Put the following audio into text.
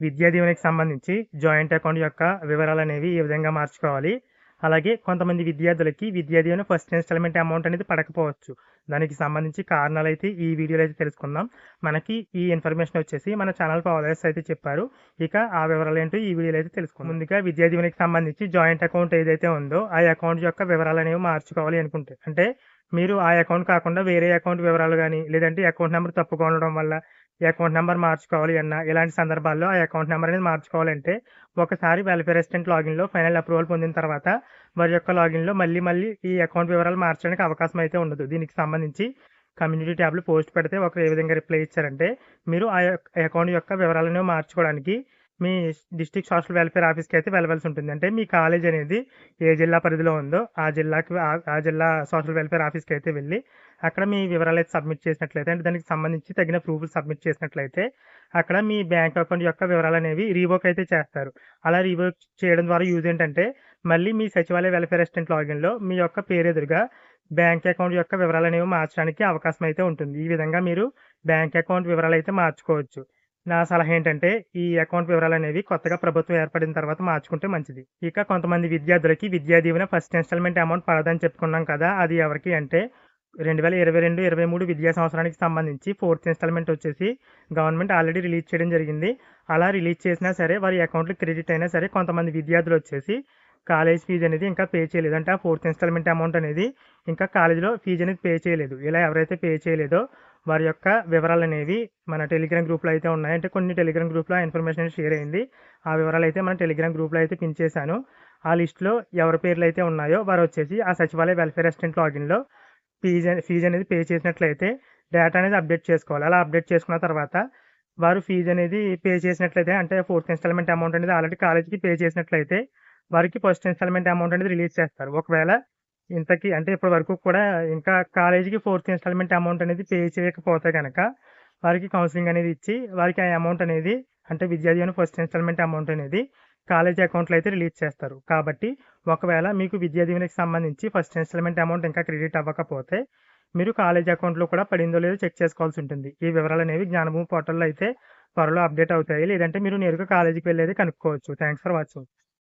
విద్యా దీవెనకి సంబంధించి జాయింట్ అకౌంట్ యొక్క వివరాలు అనేవి ఏ విధంగా మార్చుకోవాలి. అలాగే కొంతమంది విద్యార్థులకి Vidya Deevena first instalment amount అనేది పడకపోవచ్చు. దానికి సంబంధించి కారణాలు అయితే ఈ వీడియోలో అయితే తెలుసుకుందాం. మనకి ఈ ఇన్ఫర్మేషన్ వచ్చేసి మన ఛానల్ ఫాలోవర్స్ అయితే చెప్పారు. ఇక ఆ వివరాలు ఏంటో ఈ వీడియోలో అయితే తెలుసుకుందాం. ముందుగా విద్యా దీవెనకి సంబంధించి జాయింట్ అకౌంట్ ఏదైతే ఉందో ఆ అకౌంట్ యొక్క వివరాలు అనేవి మార్చుకోవాలి అనుకుంటే. అంటే మీరు ఆ అకౌంట్ కాకుండా వేరే అకౌంట్ వివరాలు కానీ లేదంటే అకౌంట్ నెంబర్ తప్పుగా ఉండడం వల్ల ఈ అకౌంట్ నెంబర్ మార్చుకోవాలి అన్న ఇలాంటి సందర్భాల్లో ఆ అకౌంట్ నెంబర్ అనేది మార్చుకోవాలంటే ఒకసారి వెల్ఫేర్ అసిస్టెంట్ లాగిన్లో ఫైనల్ అప్రూవల్ పొందిన తర్వాత వారి యొక్క లాగిన్లో మళ్ళీ మళ్ళీ ఈ అకౌంట్ వివరాలు మార్చడానికి అవకాశం అయితే ఉండదు. దీనికి సంబంధించి కమ్యూనిటీ ట్యాబ్లో పోస్ట్ పెడితే ఒకరు ఏ విధంగా రిప్లై ఇచ్చారంటే మీరు ఆ అకౌంట్ యొక్క వివరాలను మార్చుకోవడానికి మీ డిస్ట్రిక్ట్ సోషల్ వెల్ఫేర్ ఆఫీస్కి అయితే వెళ్ళవలసి ఉంటుంది. అంటే మీ కాలేజ్ అనేది ఏ జిల్లా పరిధిలో ఉందో ఆ జిల్లాకి ఆ జిల్లా సోషల్ వెల్ఫేర్ ఆఫీస్కి అయితే వెళ్ళి అక్కడ మీ వివరాలు అయితే సబ్మిట్ చేసినట్లయితే అంటే దానికి సంబంధించి తగిన ప్రూఫ్లు సబ్మిట్ చేసినట్లయితే అక్కడ మీ బ్యాంక్ అకౌంట్ యొక్క వివరాలు అనేవి రీవోక్ అయితే చేస్తారు. అలా రీవోక్ చేయడం ద్వారా యూజ్ ఏంటంటే మళ్ళీ మీ సచివాలయ వెల్ఫేర్ అసిస్టెంట్ లాగిన్లో మీ యొక్క పేరు ఎదురుగా బ్యాంక్ అకౌంట్ యొక్క వివరాలు అనేవి మార్చడానికి అవకాశం అయితే ఉంటుంది. ఈ విధంగా మీరు బ్యాంక్ అకౌంట్ వివరాలు అయితే మార్చుకోవచ్చు. నా సలహా ఏంటంటే ఈ అకౌంట్ వివరాలు అనేవి కొత్తగా ప్రభుత్వం ఏర్పడిన తర్వాత మార్చుకుంటే మంచిది. ఇక కొంతమంది విద్యార్థులకి Vidya Deevena first installment amount పడదని చెప్పుకున్నాం కదా అది ఎవరికి అంటే రెండు వేల ఇరవై రెండు ఇరవై మూడు విద్యా సంవత్సరానికి సంబంధించి ఫోర్త్ ఇన్స్టాల్మెంట్ వచ్చేసి గవర్నమెంట్ ఆల్రెడీ రిలీజ్ చేయడం జరిగింది. అలా రిలీజ్ చేసినా సరే వారి అకౌంట్లో క్రెడిట్ అయినా సరే కొంతమంది విద్యార్థులు వచ్చేసి కాలేజ్ ఫీజు అనేది ఇంకా పే చేయలేదు అంటే ఆ ఫోర్త్ ఇన్స్టాల్మెంట్ అమౌంట్ అనేది ఇంకా కాలేజీలో ఫీజు అనేది పే చేయలేదు. ఇలా ఎవరైతే పే చేయలేదో వారి యొక్క వివరాలు అనేవి మన టెలిగ్రామ్ గ్రూప్లో అయితే ఉన్నాయి. అంటే కొన్ని టెలిగ్రామ్ గ్రూప్లో ఇన్ఫర్మేషన్ షేర్ అయింది. ఆ వివరాలు అయితే మన టెలిగ్రామ్ గ్రూప్లో అయితే పిన్ చేశాను. ఆ లిస్ట్లో ఎవరి పేర్లు అయితే ఉన్నాయో వారు వచ్చేసి ఆ సచివాలయ వెల్ఫేర్ అసిస్టెంట్ లాగిన్లో ఫీజు ఫీజు అనేది పే చేసినట్లయితే డేటా అనేది అప్డేట్ చేసుకోవాలి. అలా అప్డేట్ చేసుకున్న తర్వాత వారు ఫీజు అనేది పే చేసినట్లయితే అంటే ఫోర్త్ ఇన్స్టాల్మెంట్ అమౌంట్ అనేది ఆల్రెడీ కాలేజీకి పే చేసినట్లయితే వారికి ఫస్ట్ ఇన్స్టాల్మెంట్ అమౌంట్ అనేది రిలీజ్ చేస్తారు. ఒకవేళ ఇంతకీ అంటే ఇప్పటి వరకు కూడా ఇంకా కాలేజీకి ఫోర్త్ ఇన్స్టాల్మెంట్ అమౌంట్ అనేది పే చేయకపోతే కనుక వారికి కౌన్సిలింగ్ అనేది ఇచ్చి వారికి ఆ అమౌంట్ అనేది అంటే విద్యాదీవెన ఫస్ట్ ఇన్స్టాల్మెంట్ అమౌంట్ అనేది కాలేజీ అకౌంట్లో అయితే రిలీజ్ చేస్తారు. కాబట్టి ఒకవేళ మీకు విద్యా దీవెనకి సంబంధించి ఫస్ట్ ఇన్స్టాల్మెంట్ అమౌంట్ ఇంకా క్రెడిట్ అవ్వకపోతే మీరు కాలేజ్ అకౌంట్లో కూడా పడిందో లేదో చెక్ చేసుకోవాల్సి ఉంటుంది. ఈ వివరాలు అనేవి జ్ఞానభూమి పోర్టల్లో అయితే త్వరలో అప్డేట్ అవుతాయి. లేదంటే మీరు నేరుగా కాలేజీకి వెళ్ళేది కనుక్కోవచ్చు. Thanks for watching.